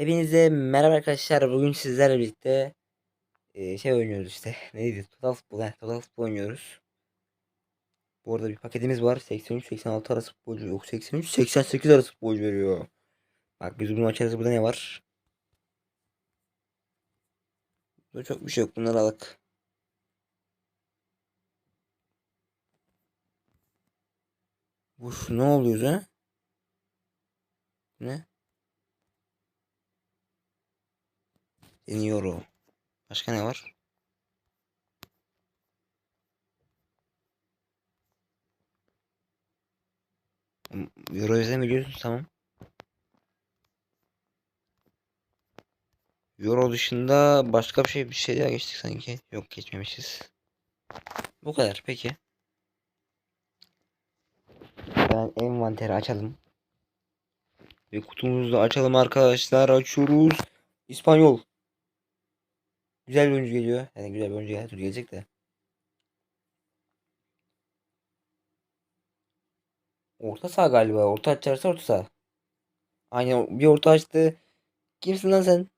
Hepinize merhaba arkadaşlar. Bugün sizlerle birlikte e, şey oynuyoruz işte. Neydi? Total Futbol. Heh, Total Futbol oynuyoruz. Bu arada bir paketimiz var. 83-86 arası futbolcu. Yok 83-88 arası futbolcu veriyor. Bak biz bunu açarız. Burada ne var? Burada çok bir şey yok. Bunları alak. Şu ne oluyor ha? Ne? Euro. Başka ne var? Euro yüzden biliyorsun tamam. Euro dışında başka bir şey bir şey daha geçtik sanki. Yok geçmemişiz. Bu kadar peki. Ben envanteri açalım. Ve kutumuzu da açalım arkadaşlar. Açıyoruz. İspanyol. Güzel bir oyuncu geliyor. Yani güzel bir oyuncu her türlü gelecek de. Orta saha galiba. Orta açarsa orta saha. Aynen bir orta açtı. Kimsin lan sen?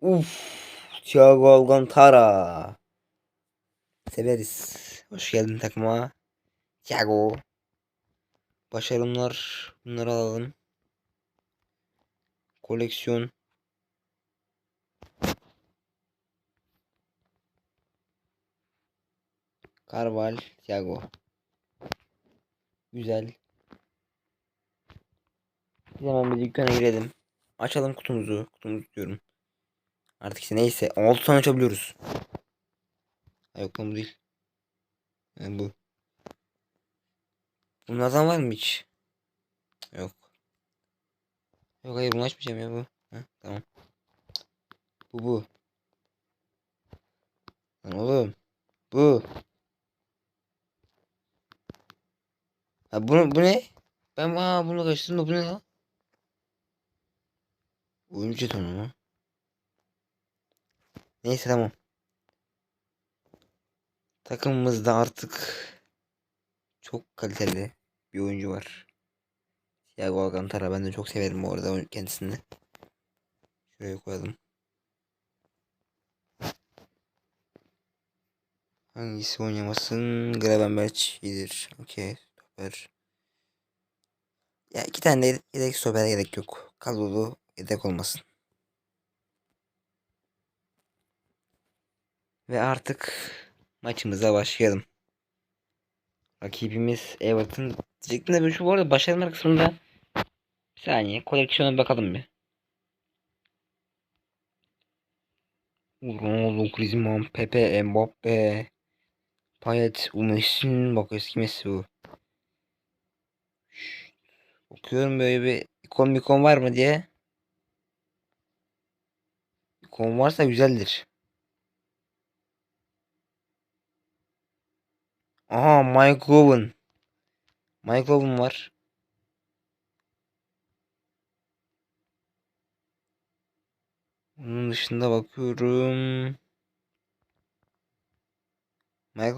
Uf. Thiago Alcantara. Severiz. Hoş geldin takıma. Thiago. Başarımlar. Bunları alalım. Koleksiyon. Carval, Thiago. Güzel. Biz hemen bir dükkana girelim. Açalım kutumuzu. Kutumuzu diyorum. Artık işte neyse. 6 tane açabiliyoruz. Yok bu değil. Yani bu. Bunlardan var mı hiç? Yok. Yok hayır bunu açmayacağım ya bu. Heh, tamam. Bu bu. Lan oğlum. Bu. Ha bunu bu ne? Ben aa bunu kaçtım da bu ne lan? Oyuncu jetonu mu? Neyse tamam. Takımımızda artık çok kaliteli bir oyuncu var. Thiago Alcantara ben de çok severim bu arada kendisini. Şuraya koyalım. Hangisi oynamasın? Gravenberch iyidir. Okey. Stoper. Ya iki tane de yedek stopere gerek yok. Kadrolu yedek olmasın. Ve artık maçımıza başlayalım. Rakibimiz Everton. Diyecektim de şu bu arada başarılar kısmında bir saniye koleksiyona bakalım bir. Ronaldo, Griezmann, Pepe, Mbappe, Payet, Messi, bak eski Messi bu. Okuyorum böyle bir ikon mikon var mı diye. İkon varsa güzeldir. Aha Mike Owen. Mike Owen var. Onun dışında bakıyorum.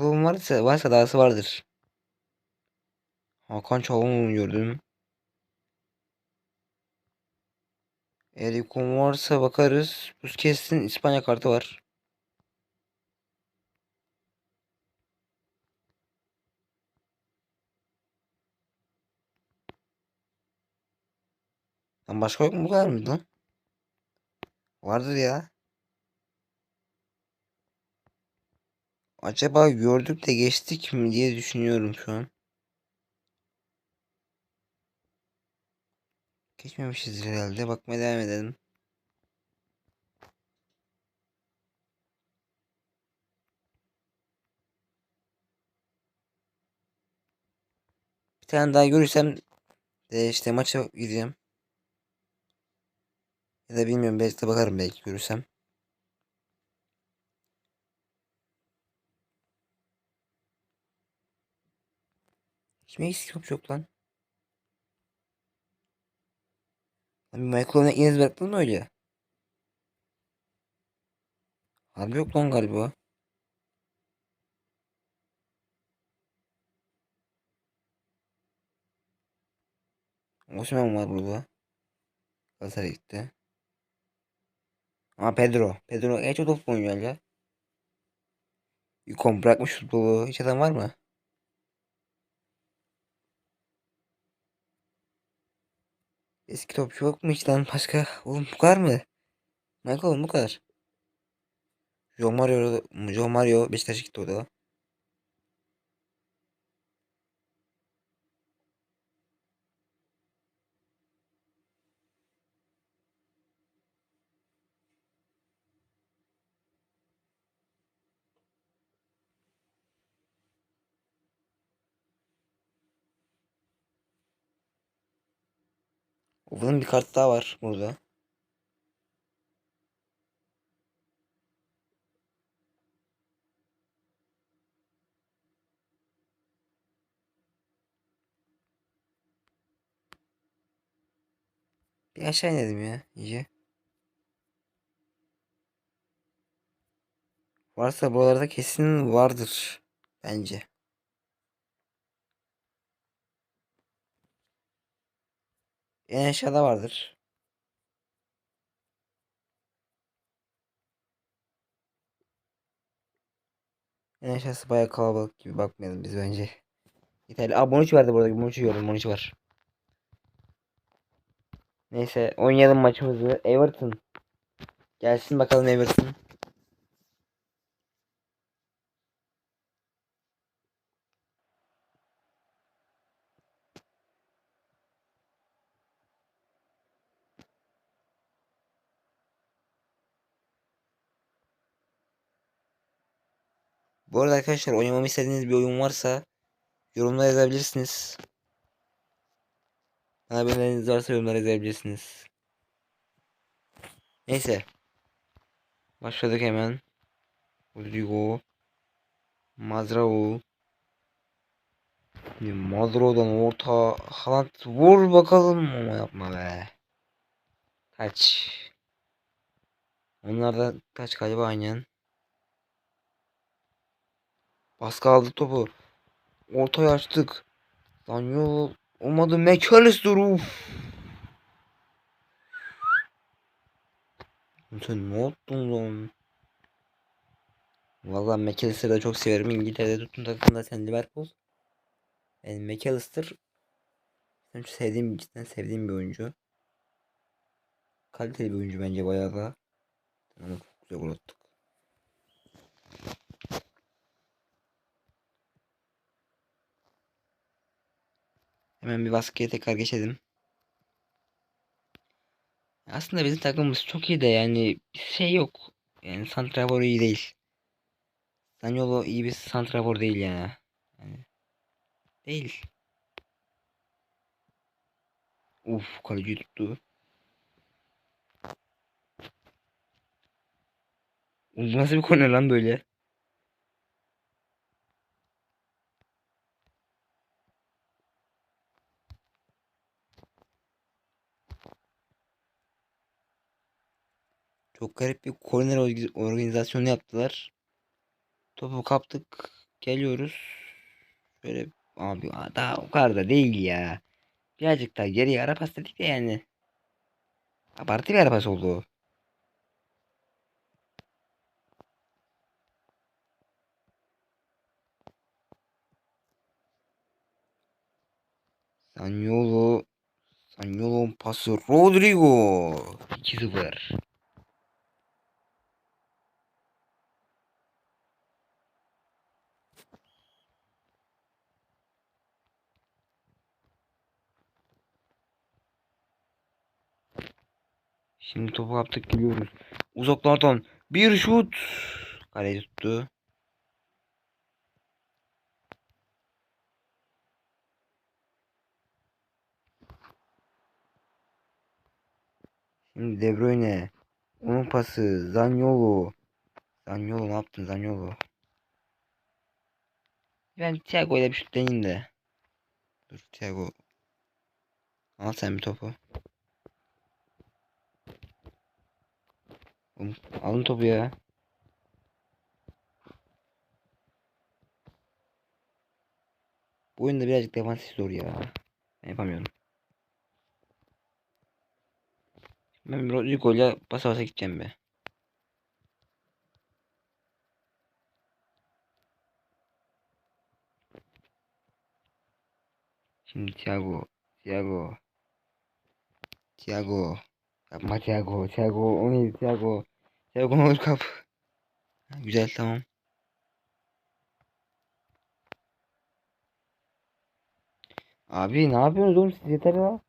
Owen varsa, varsa dahası vardır. Hakan Çalhanoğlu'nu gördüm. Eğer ikon varsa bakarız. Busquets'in İspanya kartı var. Lan başka yok mu bu kadar mıydı lan? Vardır ya. Acaba gördük de geçtik mi diye düşünüyorum şu an. Geçmemişiz herhalde. Bakmaya devam edelim. Bir tane daha görürsem de işte maça gideceğim. Ya da bilmiyorum belki de bakarım belki görürsem. Mi eksik yok lan? Lan bir Michael'ın ikiniz bıraktın mı öyle? Harbi yok lan galiba. Osman var burada. Galatasaray gitti. Ama Pedro. Pedro en çok top oynuyor ya. Yukon bırakmış futbolu. Hiç adam var mı? Eski topçu yok mu hiç başka? Oğlum bu kadar mı? Michael bu kadar. Joe Mario, Joe Mario Beşiktaş'a gitti o da. Bunun bir kart daha var burada. Bir aşağı inelim ya iyice. Varsa buralarda kesin vardır. Bence. En aşağıda vardır. En aşağısı bayağı kalabalık gibi bakmayalım biz bence. Yeterli. Aa Bonucci vardı burada. Bonucci gördüm. Bonucci var. Neyse oynayalım maçımızı. Everton. Gelsin bakalım Everton. Bu arada arkadaşlar oynamamı istediğiniz bir oyun varsa yorumlara yazabilirsiniz. Bana bir öneriniz varsa yorumlara yazabilirsiniz. Neyse. Başladık hemen. Rodrigo. Mazrao. Mazrao'dan orta Haaland vur bakalım ama yapma be. Kaç. Onlar da kaç galiba aynen. Baskı aldık topu. Ortaya açtık. Lan yol olmadı McAllister uf. Sen ne yaptın lan? Vallahi McAllister'ı da çok severim. İngiltere'de tuttum takımda sen Liverpool. Yani McAllister benim sevdiğim cidden sevdiğim bir oyuncu. Kaliteli bir oyuncu bence bayağı da. Ama çok güzel gol attık. Hemen bir baskıya tekrar geçelim. Aslında bizim takımımız çok iyi de yani şey yok. Yani santrafor iyi değil. Zaniolo iyi bir santrafor değil yani. yani değil. Uf kaleci tuttu. Nasıl bir korner lan böyle? Çok garip bir korner organizasyonu yaptılar. Topu kaptık. Geliyoruz. Şöyle abi daha o kadar da değil ya. Birazcık daha geriye ara pas dedik de yani. Abartı bir ara pas oldu. Sanyolo Sanyolo'nun pası Rodrigo 2-0 Şimdi topu yaptık gidiyoruz. Uzaklardan bir şut. Kaleci tuttu. Şimdi De Bruyne. Onun pası. Zaniolo. Zaniolo ne yaptın Zaniolo? Ben Thiago ile bir şut deneyim de. Dur Thiago. Al sen bir topu. Alın topu ya. Bu oyunda birazcık defansif zor ya. Ben yapamıyorum. Ben Rodrigo ile basa basa gideceğim be. Şimdi Thiago. Thiago. Thiago. Yapma Thiago. Thiago. O neydi Thiago? Thiago kap. Ha, Güzel tamam. Abi ne yapıyorsunuz oğlum siz yeter ya.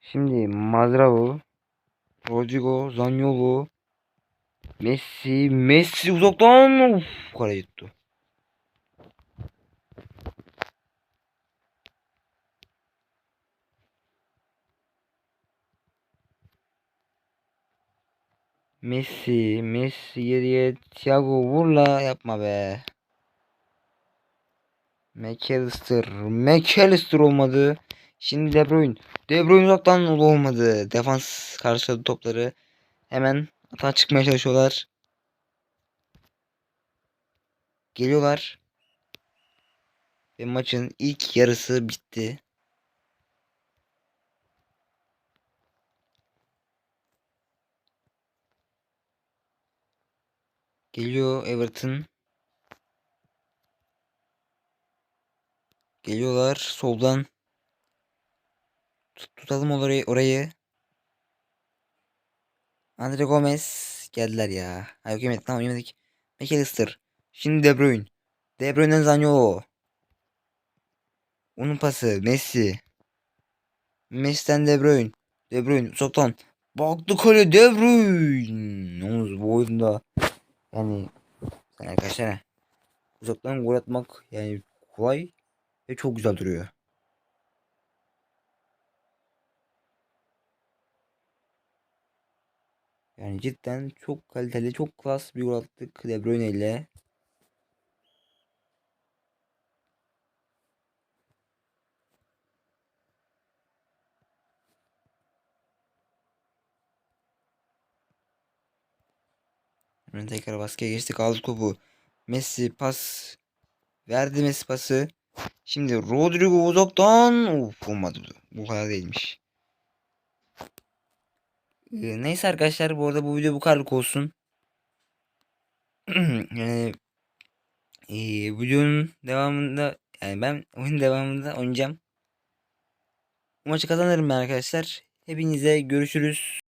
Şimdi Mazraoui, Rodrigo, Zaniolo, Messi, Messi uzaktan of kaleye tuttu. Messi, Messi geriye Thiago vur la yapma be. McAllister, McAllister olmadı. Şimdi De Bruyne. De Bruyne uzaktan olmadı. Defans karşıladı topları. Hemen atağa çıkmaya çalışıyorlar. Geliyorlar. Ve maçın ilk yarısı bitti. Geliyor Everton. Geliyorlar soldan. Tut- tutalım orayı, orayı. Andre Gomez geldiler ya. Ha yok yemedik tamam yemedik. McAllister. Şimdi De Bruyne. De Bruyne'den Zaniolo. Onun pası Messi. Messi'den De Bruyne. De Bruyne uzaktan. Baktı kale De Bruyne. Yalnız bu oyunda yani arkadaşlar uzaktan gol atmak yani kolay ve çok güzel duruyor. Yani cidden çok kaliteli, çok klas bir gol attık De Bruyne ile. Hemen tekrar baskıya geçtik. Aldık topu. Messi pas verdi Messi pası. Şimdi Rodrigo uzaktan of olmadı bu. Bu kadar değilmiş. Ee, neyse arkadaşlar bu arada bu video bu kadarlık olsun. yani e, videonun devamında yani ben oyun devamında oynayacağım. Maçı kazanırım ben arkadaşlar. Hepinize görüşürüz.